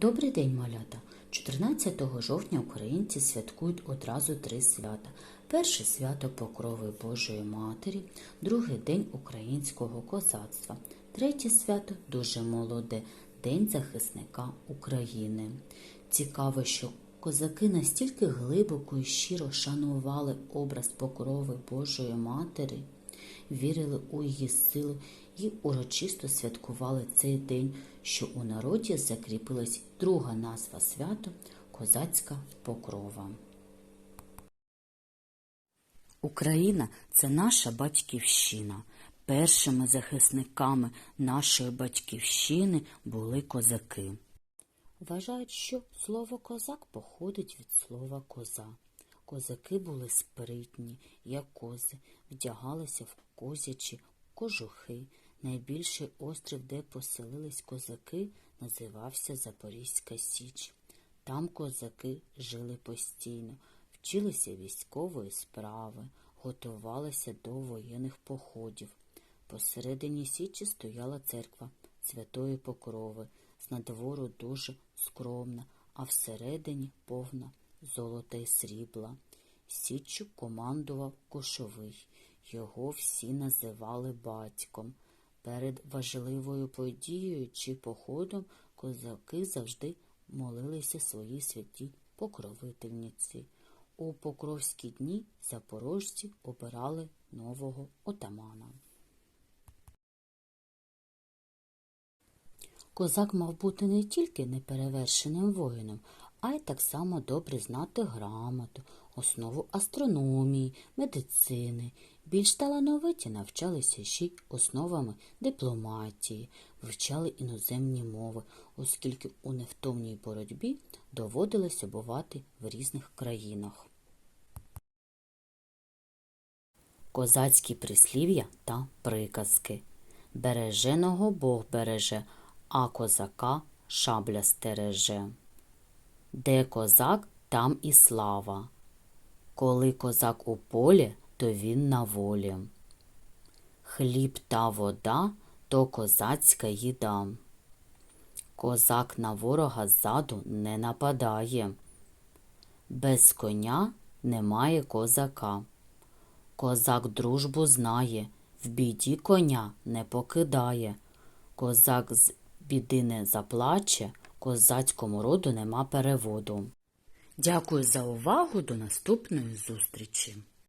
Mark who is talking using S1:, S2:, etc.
S1: Добрий день, малята! 14 жовтня українці святкують одразу три свята. Перше свято Покрови Божої Матері, другий день українського козацтва, третє свято дуже молоде День захисника України. Цікаво, що козаки настільки глибоко і щиро шанували образ Покрови Божої Матері, вірили у її силу і урочисто святкували цей день, що у народі закріпилась друга назва свято Козацька Покрова. Україна це наша батьківщина. Першими захисниками нашої батьківщини були козаки. Вважають, що слово козак походить від слова коза. Козаки були спритні, як кози, вдягалися в козячі кожухи. Найбільший острів, де поселились козаки, називався Запорізька Січ. Там козаки жили постійно, вчилися військової справи, готувалися до воєнних походів. Посередині Січі стояла церква Святої Покрови, з надвору дуже скромна, а всередині повна золота й срібла. Січчю командував Кошовий. Його всі називали батьком. Перед важливою подією чи походом козаки завжди молилися своїй святій покровительниці. У покровські дні запорожці обирали нового отамана. Козак мав бути не тільки неперевершеним воїном, а й так само добре знати грамоту, основу астрономії, медицини. Більш талановиті навчалися ще й основами дипломатії, вивчали іноземні мови, оскільки у невтомній боротьбі доводилося бувати в різних країнах. Козацькі прислів'я та приказки. Береженого Бог береже, а козака шабля стереже. Де козак, там і слава. Коли козак у полі, то він на волі. Хліб та вода то козацька їда. Козак на ворога ззаду не нападає. Без коня немає козака. Козак дружбу знає, в біді коня не покидає. Козак з біди не заплаче, козацькому роду нема переводу. Дякую за увагу. До наступної зустрічі!